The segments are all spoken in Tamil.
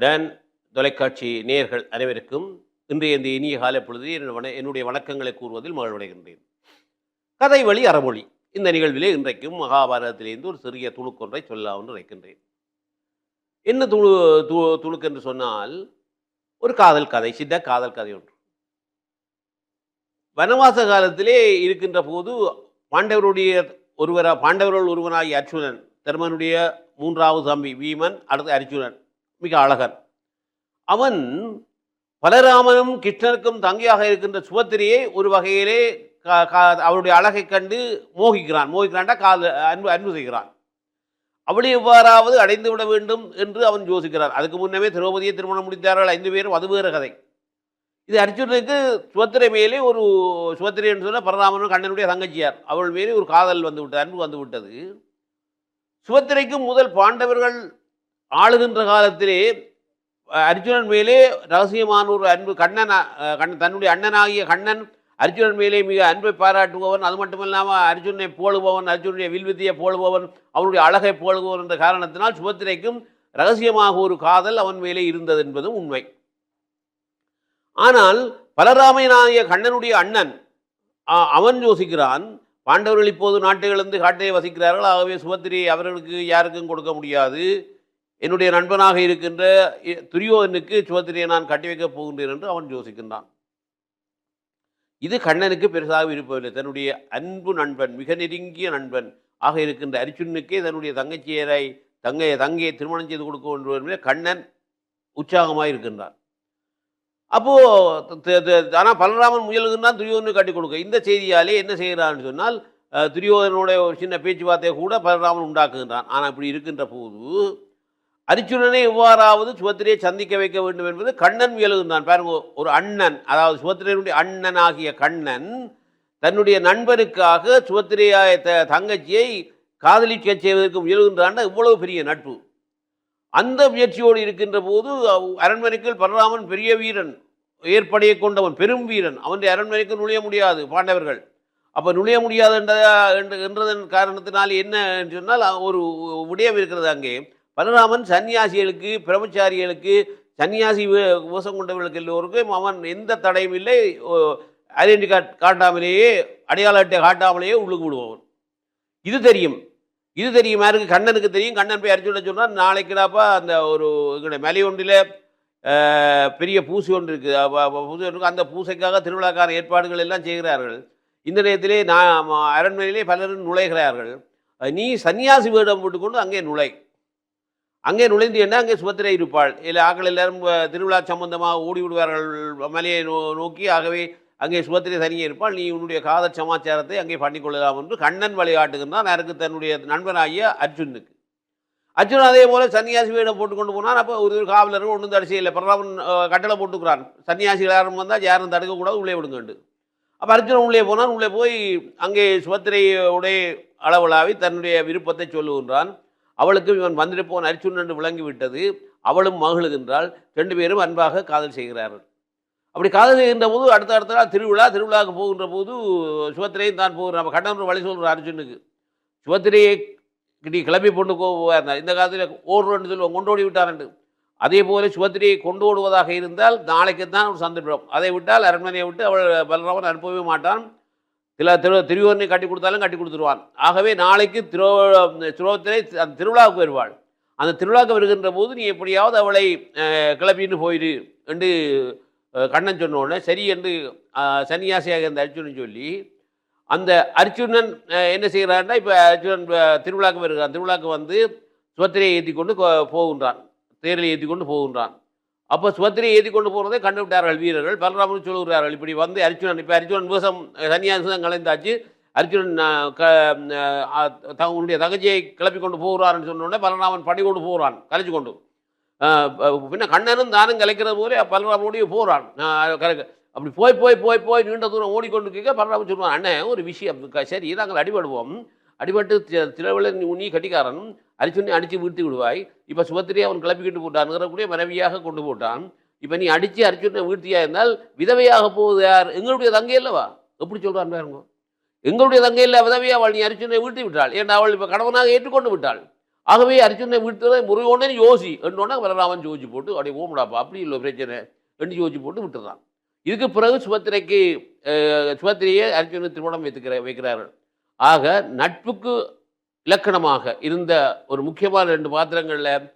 டன் தொலைக்காட்சி நேயர்கள் அனைவருக்கும் இன்றைய இந்த இனிய கால பொழுது என்னுடைய வணக்கங்களை கூறுவதில் மகிழ்வடைகின்றேன் கதை வழி அறமொழி. இந்த நிகழ்விலே இன்றைக்கும் மகாபாரதத்திலிருந்து ஒரு சிறிய துணுக்கொன்றை சொல்லாமல் நினைக்கின்றேன். என்ன துணு து துணுக்கு என்று சொன்னால் ஒரு காதல் கதை சித்த காதல் கதை ஒன்று. வனவாச காலத்திலே இருக்கின்ற போது பாண்டவருடைய ஒருவரா பாண்டவர்கள் ஒருவனாகிய அர்ஜுனன் தர்மனுடைய மூன்றாவது தம்பி வீமன் அடுத்து அர்ஜுனன். மிக அழகன். அவன் பலராமனும் கிருஷ்ணனுக்கும் தங்கியாக இருக்கின்ற சுபத்திரியை ஒரு வகையிலே அவருடைய அழகை கண்டு மோகிக்கிறான். மோகிக்கிறான்டா கால் அன்பு அன்பு செய்கிறான். அவளை எவ்வாறாவது அடைந்து விட வேண்டும் என்று அவன் யோசிக்கிறார் அதுக்கு முன்னமே திரௌபதியை திருமணம் முடித்தார்கள் ஐந்து பேரும். அது வேறு கதை. இது அர்ஜுனனுக்கு சுபத்திரை மேலே ஒரு சுபத்திரை என்று சொன்னால் பரராமனும் கண்ணனுடைய தங்கச்சியார். அவள் மேலே ஒரு காதல் வந்து விட்டது அன்பு வந்து விட்டது. சுபத்திரைக்கு முதல் பாண்டவர்கள் ஆளுகின்ற காலத்திலே அர்ஜுனன் மேலே ரகசியமான ஒரு அன்பு கண்ணன் கண் தன்னுடைய அண்ணனாகிய கண்ணன் அர்ஜுனன் மேலே மிக அன்பை பாராட்டுபவன். அது மட்டுமில்லாமல் அர்ஜுனனை போழுபவன் அர்ஜுனுடைய வில்வித்தியை போழுபவன் அவனுடைய அழகை போழுபவன் என்ற காரணத்தினால் சுபத்திரைக்கும் ரகசியமாக ஒரு காதல் அவன் மேலே இருந்தது என்பதும் உண்மை. ஆனால் பலராமையனாகிய கண்ணனுடைய அண்ணன் அவன் யோசிக்கிறான் பாண்டவர்கள் இப்போது நாட்டை இழந்து காட்டை வசிக்கிறார்கள் ஆகவே சுபத்திரியை அவர்களுக்கு யாருக்கும் கொடுக்க முடியாது. என்னுடைய நண்பனாக இருக்கின்ற துரியோதனுக்கு சுபத்திரியை நான் கட்டி வைக்கப் போகின்றேன் என்று அவன் யோசிக்கின்றான். இது கண்ணனுக்கு பெருசாக இருப்பதில்லை தன்னுடைய அன்பு நண்பன் மிக நெருங்கிய நண்பன் ஆக இருக்கின்ற அரிச்சுனுக்கே தன்னுடைய தங்கச்சியரை தங்கையை தங்கையை திருமணம் செய்து கொடுக்க வேண்டும் கண்ணன் உற்சாகமாக இருக்கின்றான். அப்போது ஆனால் பலராமன் முயல்கின்றான் துரியோதனை கட்டி கொடுக்க. இந்த செய்தியாலே என்ன செய்கிறான்னு சொன்னால் துரியோதனுடைய ஒரு சின்ன பேச்சுவார்த்தையை கூட பலராமன் உண்டாக்குகின்றான். ஆனால் இப்படி இருக்கின்ற போது அரிச்சுனனை எவ்வாறாவது சுபத்திரையை சந்திக்க வைக்க வேண்டும் என்பது கண்ணன் முயலுகின்றான் பாருங்க ஒரு அண்ணன் அதாவது சுபத்திரையனுடைய அண்ணன் ஆகிய கண்ணன் தன்னுடைய நண்பருக்காக சுபத்திரையாய த தங்கச்சியை காதலிக்க செய்வதற்கு முயலுகின்றான். இவ்வளவு பெரிய நட்பு. அந்த முயற்சியோடு இருக்கின்ற போது அரண்மனைக்குள் பலராமன் பெரிய வீரன் ஏற்படையை கொண்டவன் பெரும் வீரன். அவனுடைய அரண்மனைக்கு நுழைய முடியாது பாண்டவர்கள். அப்போ நுழைய முடியாது என்ற என்றதன் காரணத்தினால் என்ன சொன்னால் ஒரு விடயம் இருக்கிறது அங்கே. பலராமன் சன்னியாசிகளுக்கு பிரம்மச்சாரிகளுக்கு சன்னியாசி மோசம் கொண்டவர்களுக்கு எல்லோருக்கும் அவன் எந்த தடையும் இல்லை. ஐடென்டி கார்டு காட்டாமலேயே அடையாள அட்டை காட்டாமலேயே உள்ளுக்கு விடுவான் இது தெரியும். இது தெரியும். யாருக்கு? கண்ணனுக்கு தெரியும். கண்ணன் போய் அரிச்சுட சொன்னால் நாளைக்குடாப்பா அந்த ஒரு எங்களுடைய மலை ஒன்றில் பெரிய பூசை ஒன்று இருக்குது பூசி ஒன்று அந்த பூசைக்காக திருவிழாக்கான ஏற்பாடுகள் எல்லாம் செய்கிறார்கள். இந்த நேரத்திலே நான் அரண்மனையிலே பலரும் நுழைகிறார்கள். நீ சன்னியாசி வேடம் போட்டுக்கொண்டு அங்கே நுழை. அங்கே நுழைந்து என்ன? அங்கே சுபத்திரை இருப்பாள். இல்லை ஆக்கள் எல்லாரும் திருவிழா சம்பந்தமாக ஓடி விடுவார்கள் மலையை நோ நோக்கி. ஆகவே அங்கே சுபத்திரை தனியே இருப்பாள். நீ உன்னுடைய காதல் சமாச்சாரத்தை அங்கே பண்ணிக்கொள்ளலாம் என்று கண்ணன் வழிகாட்டுகின்றான். எனக்கு தன்னுடைய நண்பனாகிய அர்ஜுனுக்கு. அர்ஜுன் அதே போல் சன்னியாசி வேடம் போட்டுக்கொண்டு போனால் போனான். அப்போ ஒரு காவலர் ஒன்றும் தடை இல்லை பிரதாபன் கட்டளை போட்டுக்கிறான். சன்னியாசிகள் யாரும் வந்தால் யாரும் தடுக்கக்கூடாது உள்ளே விடுங்கண்டு அப்போ அர்ஜுனன் உள்ளே போனான். உள்ளே போய் அங்கே சுபத்திரையுடைய அளவலாவி தன்னுடைய விருப்பத்தை சொல்லுகின்றான். அவளுக்கு இவன் வந்துட்டு போன் அரிச்சுன் என்று விளங்கி விட்டது. அவளும் மகிழுகின்றாள் ரெண்டு பேரும் அன்பாக காதல் செய்கிறார்கள். அப்படி காதல் செய்கின்ற போது அடுத்த அடுத்த நாள் திருவிழா திருவிழாவுக்கு போகின்ற போது சுபத்திரையும் தான் போகிறார். நம்ம கண்ணன் வழி சொல்கிற அர்ஜுனுக்கு. சுபத்திரையை கிட்டி கிளம்பி கொண்டு போவார் இந்த காலத்தில் ஓடுறோன்னு சொல்லுவோம் ஓடி விட்டார்ண்டு அதே போல சுபத்திரியை கொண்டு ஓடுவதாக இருந்தால் நாளைக்கு தான் ஒரு சந்தர்ப்பம். அதை விட்டால் அரண்மனையை விட்டு அவள் பலராமன் அனுப்பவே மாட்டான். தில திரு திருவோரனை கட்டி கொடுத்தாலும் கட்டி கொடுத்துருவான். ஆகவே நாளைக்கு திரு துரோகத்திலே அந்த திருவிழாவுக்கு வருவாள். அந்த திருவிழாவுக்கு வருகின்ற போது நீ எப்படியாவது அவளை கிளப்பின்னு போயிடு என்று கண்ணன் சொன்ன உடனே சரி என்று சன்னியாசியாக இருந்த அர்ஜுனன் சொல்லி அந்த அர்ஜுனன் என்ன செய்கிறான்னா இப்போ அர்ஜுனன் திருவிழாவுக்கு வருகிறான். திருவிழாவுக்கு வந்து சுவத்திரையை ஏற்றி கொண்டு போகின்றான். தேரில் ஏற்றி கொண்டு போகின்றான். அப்போ சுபத்திரியை ஏற்றி கொண்டு போகிறதை கண்டுவிட்டார்கள் வீரர்கள். பலராமன் சொல்கிறார்கள் இப்படி வந்து அர்ஜுனன் இப்போ அர்ஜுனன் விவசம் சன்னியாசம் கலைந்தாச்சு. அர்ஜுனன் உன்னுடைய தகச்சியை கிளப்பி கொண்டு போகிறான்னு சொன்னோடனே பலராமன் படி கொண்டு போகிறான் கலைச்சு கொண்டு. பின்ன கண்ணனும் தானும் கலைக்கிறது போல பலராமனுடைய போகிறான் அப்படி போய் போய் போய் போய் நீண்ட தூரம் ஓடிக்கொண்டு கேட்க பலராமன் சொல்லுவான் அண்ணன் ஒரு விஷயம் சரி நாங்கள் அடிபடுவோம். அடிபட்டு திரவில நீ கட்டிக்காரன் அரிச்சுனி அடித்து வீழ்த்தி விடுவாய். இப்போ சுபத்திரியை அவன் கிளப்பிக்கிட்டு போட்டான்ங்கிறக்கூடிய மனைவியாக கொண்டு போட்டான். இப்போ நீ அடித்து அரிச்சுனை வீழ்த்தியா இருந்தால் விதவையாக போகுது யார்? எங்களுடைய தங்கை இல்லவா எப்படி சொல்கிறான் பாருங்க. எங்களுடைய தங்கையில் விதவையாக அவள். நீ அரிச்சுனை வீழ்த்தி விட்டாள். ஏன்னா அவள் இப்போ கணவனாக ஏற்றுக்கொண்டு விட்டாள்? ஆகவே அர்ஜுனை விட்டுறதை முருகோன்னு யோசி. என்னோன்னா வரராமன் ஜோதிச்சு போட்டு அப்படியே ஓமடாப்பா அப்படி இல்லை பிரச்சனை. என்று யோசிச்சு போட்டு விட்டுறான். இதுக்கு பிறகு சுபத்திரைக்கு அஹ், சுபத்திரையை திருமணம் வைத்துக்கிற வைக்கிறார்கள். ஆக நட்புக்கு இலக்கணமாக இருந்த ஒரு முக்கியமான ரெண்டு பாத்திரங்களில்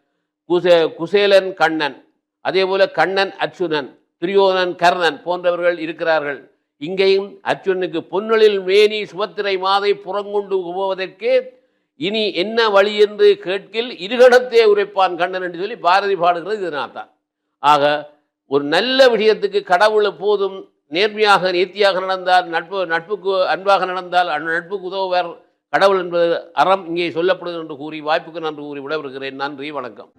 குசே குசேலன் கண்ணன். அதே போல் கண்ணன் அர்ச்சுனன் துரியோதனன் கர்ணன் போன்றவர்கள் இருக்கிறார்கள். இங்கேயும் அர்ஜுனனுக்கு பொன்னொழில் மேனி சுபத்திரை மாதை புறங்கொண்டு உபவதற்கே இனி என்ன வழி என்று கேட்கில் இருகணத்தே உரைப்பான் கண்ணன் என்று சொல்லி பாரதி பாடுகிறது இதனால் தான் ஆக ஒரு நல்ல விஷயத்துக்கு கடவுள் எப்போதும் நேர்மையாக நேர்த்தியாக நடந்தால் நட்பு நட்புக்கு அன்பாக நடந்தால் அந்த நட்புக்கு உதவுவார் கடவுள் என்பது அறம் இங்கே சொல்லப்படுகிறது என்று கூறி வாய்ப்புக்கு நன்றி கூறி விடவிருக்கிறேன் நன்றி வணக்கம்.